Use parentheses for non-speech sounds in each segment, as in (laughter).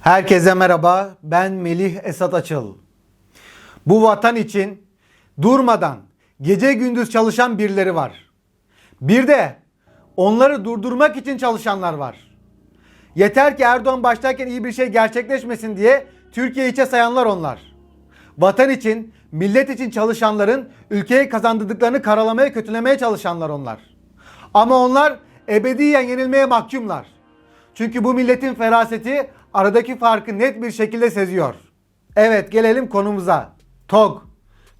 Herkese merhaba. Ben Melih Esat Açıl. Bu vatan için durmadan gece gündüz çalışan birileri var. Bir de onları durdurmak için çalışanlar var. Yeter ki Erdoğan başlarken iyi bir şey gerçekleşmesin diye Türkiye içe sayanlar onlar. Vatan için, millet için çalışanların ülkeye kazandırdıklarını karalamaya, kötülemeye çalışanlar onlar. Ama onlar ebediyen yenilmeye mahkumlar. Çünkü bu milletin feraseti aradaki farkı net bir şekilde seziyor. Evet gelelim konumuza. TOG.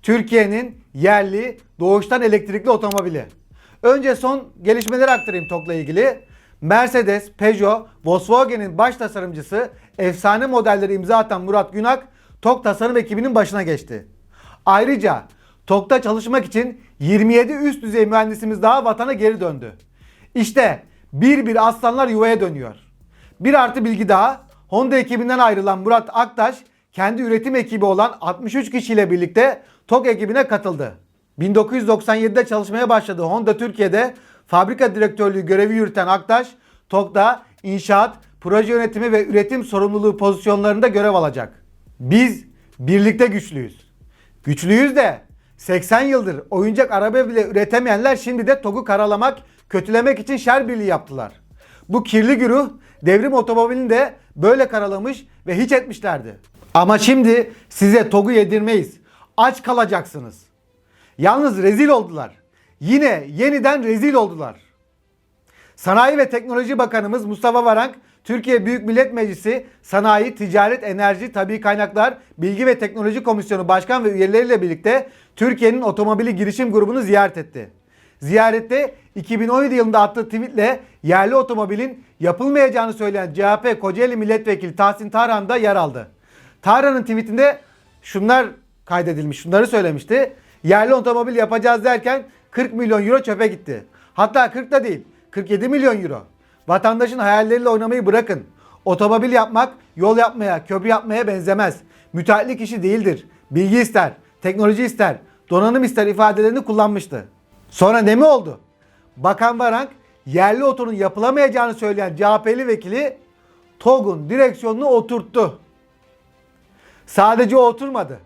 Türkiye'nin yerli doğuştan elektrikli otomobili. Önce son gelişmeleri aktarayım TOG'la ilgili. Mercedes, Peugeot, Volkswagen'in baş tasarımcısı efsane modelleri imza atan Murat Günak TOG tasarım ekibinin başına geçti. Ayrıca TOG'da çalışmak için 27 üst düzey mühendisimiz daha vatana geri döndü. İşte bir bir aslanlar yuvaya dönüyor. Bir artı bilgi daha. Honda ekibinden ayrılan Murat Aktaş kendi üretim ekibi olan 63 kişiyle birlikte TOG ekibine katıldı. 1997'de çalışmaya başladığı Honda Türkiye'de fabrika direktörlüğü görevi yürüten Aktaş, TOG'da inşaat, proje yönetimi ve üretim sorumluluğu pozisyonlarında görev alacak. Biz birlikte güçlüyüz. Güçlüyüz de 80 yıldır oyuncak araba bile üretemeyenler şimdi de TOG'u karalamak, kötülemek için şer birliği yaptılar. Bu kirli güruh devrim otomobilini de böyle karalamış ve hiç etmişlerdi. Ama şimdi size TOG'u yedirmeyiz. Aç kalacaksınız. Yalnız rezil oldular. Yine yeniden rezil oldular. Sanayi ve Teknoloji Bakanımız Mustafa Varank, Türkiye Büyük Millet Meclisi Sanayi, Ticaret, Enerji, Tabi Kaynaklar, Bilgi ve Teknoloji Komisyonu Başkan ve üyeleriyle birlikte Türkiye'nin otomobili girişim grubunu ziyaret etti. Ziyarette 2017 yılında attığı tweetle yerli otomobilin yapılmayacağını söyleyen CHP Kocaeli Milletvekili Tahsin Tarhan da yer aldı. Tarhan'ın tweetinde şunlar kaydedilmiş, şunları söylemişti. Yerli otomobil yapacağız derken 40 milyon euro çöpe gitti. Hatta 40 da değil, 47 milyon euro. Vatandaşın hayalleriyle oynamayı bırakın. Otomobil yapmak yol yapmaya, köprü yapmaya benzemez. Müteahhitlik işi değildir. Bilgi ister, teknoloji ister, donanım ister ifadelerini kullanmıştı. Sonra ne mi oldu? Bakan Varank yerli otonun yapılamayacağını söyleyen CHP'li vekili TOG'un direksiyonunu oturttu. Sadece oturmadı.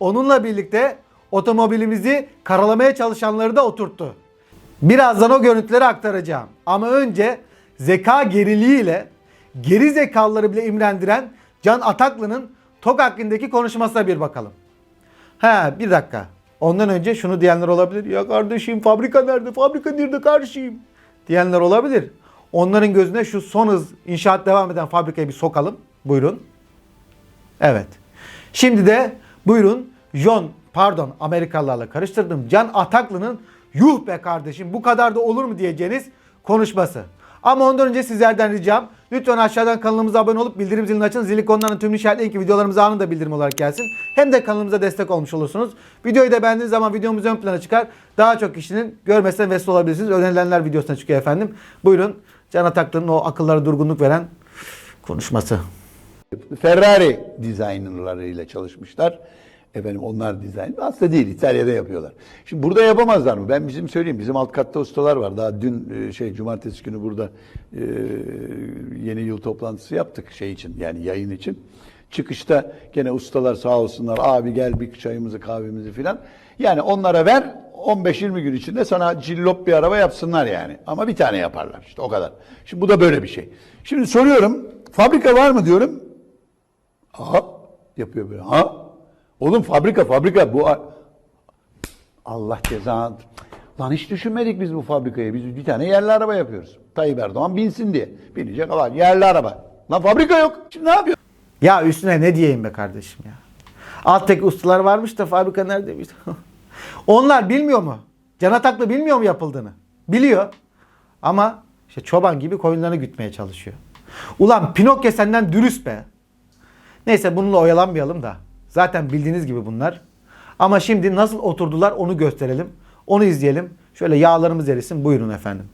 Onunla birlikte otomobilimizi karalamaya çalışanları da oturttu. Birazdan o görüntüleri aktaracağım. Ama önce zeka geriliğiyle geri zekalıları bile imrendiren Can Ataklı'nın TOG hakkındaki konuşmasına bir bakalım. Ha bir dakika. Ondan önce şunu diyenler olabilir. Ya kardeşim fabrika nerede? Fabrika nerede kardeşim? Diyenler olabilir. Onların gözüne şu son hız inşaat devam eden fabrikayı bir sokalım. Buyurun. Evet. Şimdi de buyurun John pardon Amerikalılarla karıştırdım. Can Ataklı'nın yuh be kardeşim bu kadar da olur mu diyeceğiniz konuşması. Ama ondan önce sizlerden ricam lütfen aşağıdan kanalımıza abone olup bildirim zilini açın. Zil ikonlarının tüm işaretleyin ki videolarımız anında bildirim olarak gelsin. Hem de kanalımıza destek olmuş olursunuz. Videoyu da beğendiğiniz zaman videomuz ön plana çıkar. Daha çok kişinin görmesine vesile olabilirsiniz. Önerilenler videosuna çıkıyor efendim. Buyurun Can Ataklı'nın o akıllara durgunluk veren konuşması. Ferrari designerlarıyla çalışmışlar. Efendim onlar dizayn. Aslında değil İtalya'da yapıyorlar. Şimdi burada yapamazlar mı? Ben bizim söyleyeyim. Bizim alt katta ustalar var. Daha dün e, şey cumartesi günü burada e, yeni yıl toplantısı yaptık şey için yani yayın için. Çıkışta gene ustalar sağ olsunlar. Abi gel bir çayımızı kahvemizi filan. Yani onlara ver 15-20 gün içinde sana cillop bir araba yapsınlar yani. Ama bir tane yaparlar işte o kadar. Şimdi bu da böyle bir şey. Şimdi soruyorum fabrika var mı diyorum. Aha yapıyor böyle. Ha? Oğlum fabrika fabrika bu Allah cezanı. Lan hiç düşünmedik biz bu fabrikayı. Biz bir tane yerli araba yapıyoruz. Tayyip Erdoğan binsin diye. Binecek ama yerli araba. Lan fabrika yok. Şimdi ne yapıyor? Ya üstüne ne diyeyim be kardeşim ya. Alttaki ustalar varmış da fabrika neredeymiş? (laughs) Onlar bilmiyor mu? Can Ataklı bilmiyor mu yapıldığını? Biliyor. Ama işte çoban gibi koyunlarını gütmeye çalışıyor. Ulan Pinokyo senden dürüst be. Neyse bununla oyalanmayalım da. Zaten bildiğiniz gibi bunlar. Ama şimdi nasıl oturdular onu gösterelim. Onu izleyelim. Şöyle yağlarımız erisin. Buyurun efendim.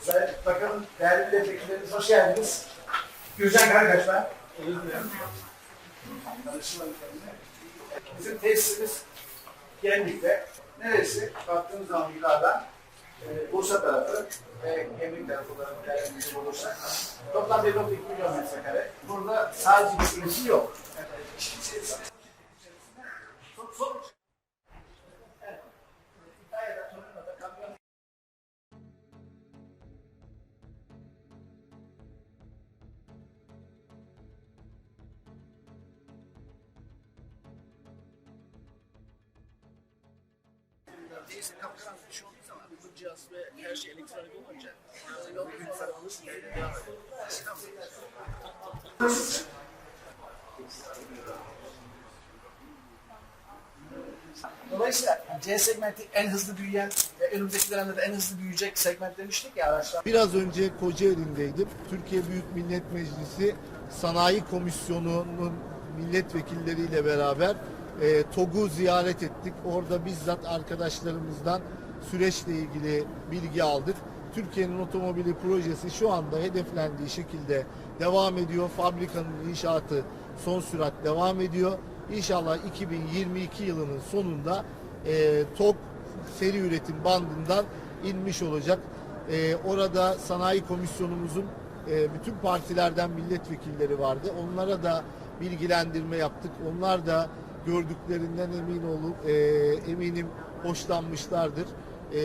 Sayın Bakanım, değerli milletvekillerimiz hoş geldiniz. Gürcan Karakaş ben. Bizim tesisimiz Gemlik'te. Neresi? Baktığımız zaman yukarıdan e, Bursa tarafı ve Gemlik tarafı olarak değerlendirecek olursak toplam 1.2 milyon metrekare. Burada sadece bir üretim yok. Yani işin cihaz ve her şey elektronik olunca devam eder. Dolayısıyla C segmenti en hızlı büyüyen ve önümüzdeki dönemde de en hızlı büyüyecek segment demiştik ya araçlar. Biraz önce Kocaeli'ndeydim. Türkiye Büyük Millet Meclisi Sanayi Komisyonu'nun milletvekilleriyle beraber e, TOG'u ziyaret ettik. Orada bizzat arkadaşlarımızdan süreçle ilgili bilgi aldık. Türkiye'nin otomobili projesi şu anda hedeflendiği şekilde devam ediyor. Fabrikanın inşaatı son sürat devam ediyor. İnşallah 2022 yılının sonunda e, TOG seri üretim bandından inmiş olacak. Ee, orada sanayi komisyonumuzun e, bütün partilerden milletvekilleri vardı. Onlara da bilgilendirme yaptık. Onlar da gördüklerinden emin olup e, eminim hoşlanmışlardır. E,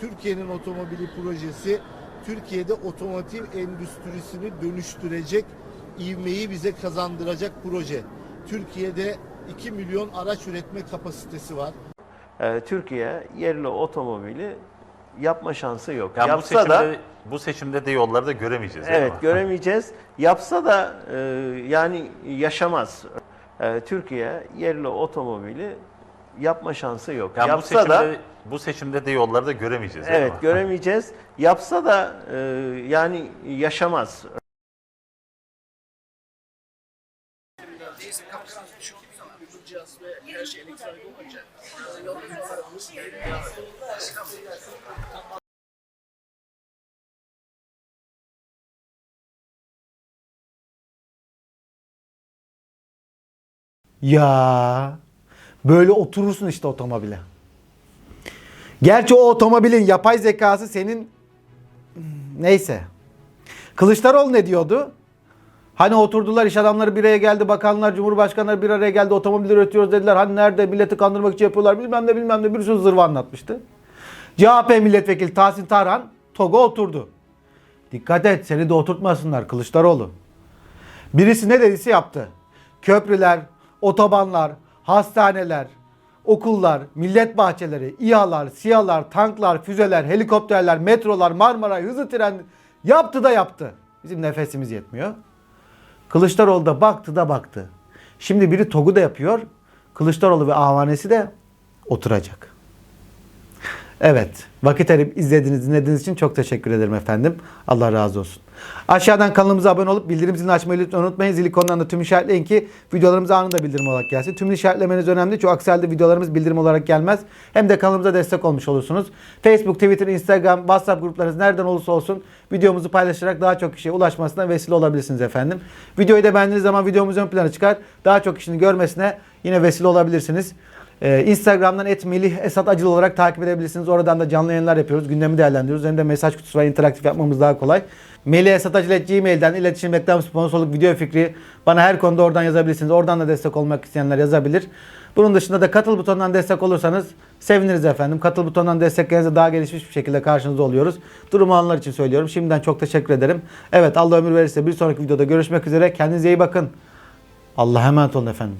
Türkiye'nin otomobili projesi Türkiye'de otomotiv endüstrisini dönüştürecek ivmeyi bize kazandıracak proje. Türkiye'de 2 milyon araç üretme kapasitesi var. Ee, Türkiye yerli otomobili yapma şansı yok. Yani bu Yapsa seçimde, da bu seçimde de yolları da göremeyeceğiz. evet göremeyeceğiz. Yapsa da e, yani yaşamaz. Ee, Türkiye yerli otomobili yapma şansı yok. Yani bu Yapsa seçimde, da bu seçimde de yolları da göremeyeceğiz. evet göremeyeceğiz. Yapsa da e, yani yaşamaz. Ya böyle oturursun işte otomobile. Gerçi o otomobilin yapay zekası senin Hmm, neyse. Kılıçdaroğlu ne diyordu? Hani oturdular iş adamları bir araya geldi, bakanlar, cumhurbaşkanları bir araya geldi, otomobil üretiyoruz dediler. Hani nerede milleti kandırmak için yapıyorlar bilmem ne bilmem ne bir sürü zırva anlatmıştı. CHP milletvekili Tahsin Tarhan TOG'a oturdu. Dikkat et seni de oturtmasınlar Kılıçdaroğlu. Birisi ne dediyse yaptı. Köprüler, otobanlar, hastaneler, okullar, millet bahçeleri, İHA'lar, SİHA'lar, tanklar, füzeler, helikopterler, metrolar, Marmaray, hızlı tren yaptı da yaptı. Bizim nefesimiz yetmiyor. Kılıçdaroğlu da baktı da baktı. Şimdi biri TOG'u da yapıyor. Kılıçdaroğlu ve avanesi de oturacak. Evet. Vakit ayırıp izlediğiniz, dinlediğiniz için çok teşekkür ederim efendim. Allah razı olsun. Aşağıdan kanalımıza abone olup bildirim zilini açmayı lütfen unutmayın. Zil ikonundan da tüm işaretleyin ki videolarımız anında bildirim olarak gelsin. Tüm işaretlemeniz önemli. Çünkü aksi halde videolarımız bildirim olarak gelmez. Hem de kanalımıza destek olmuş olursunuz. Facebook, Twitter, Instagram, WhatsApp gruplarınız nereden olursa olsun videomuzu paylaşarak daha çok kişiye ulaşmasına vesile olabilirsiniz efendim. Videoyu da beğendiğiniz zaman videomuz ön plana çıkar. Daha çok kişinin görmesine yine vesile olabilirsiniz. Ee, Instagram'dan et Melih Esat Acıl olarak takip edebilirsiniz. Oradan da canlı yayınlar yapıyoruz. Gündemi değerlendiriyoruz. Hem de mesaj kutusu var. interaktif yapmamız daha kolay. Melih Esat Acıl Gmail'den iletişim, reklam, sponsorluk, video fikri bana her konuda oradan yazabilirsiniz. Oradan da destek olmak isteyenler yazabilir. Bunun dışında da katıl butonundan destek olursanız seviniriz efendim. Katıl butonundan desteklerinize daha gelişmiş bir şekilde karşınızda oluyoruz. Durumu anlar için söylüyorum. Şimdiden çok teşekkür ederim. Evet Allah ömür verirse bir sonraki videoda görüşmek üzere. Kendinize iyi bakın. Allah'a emanet olun efendim.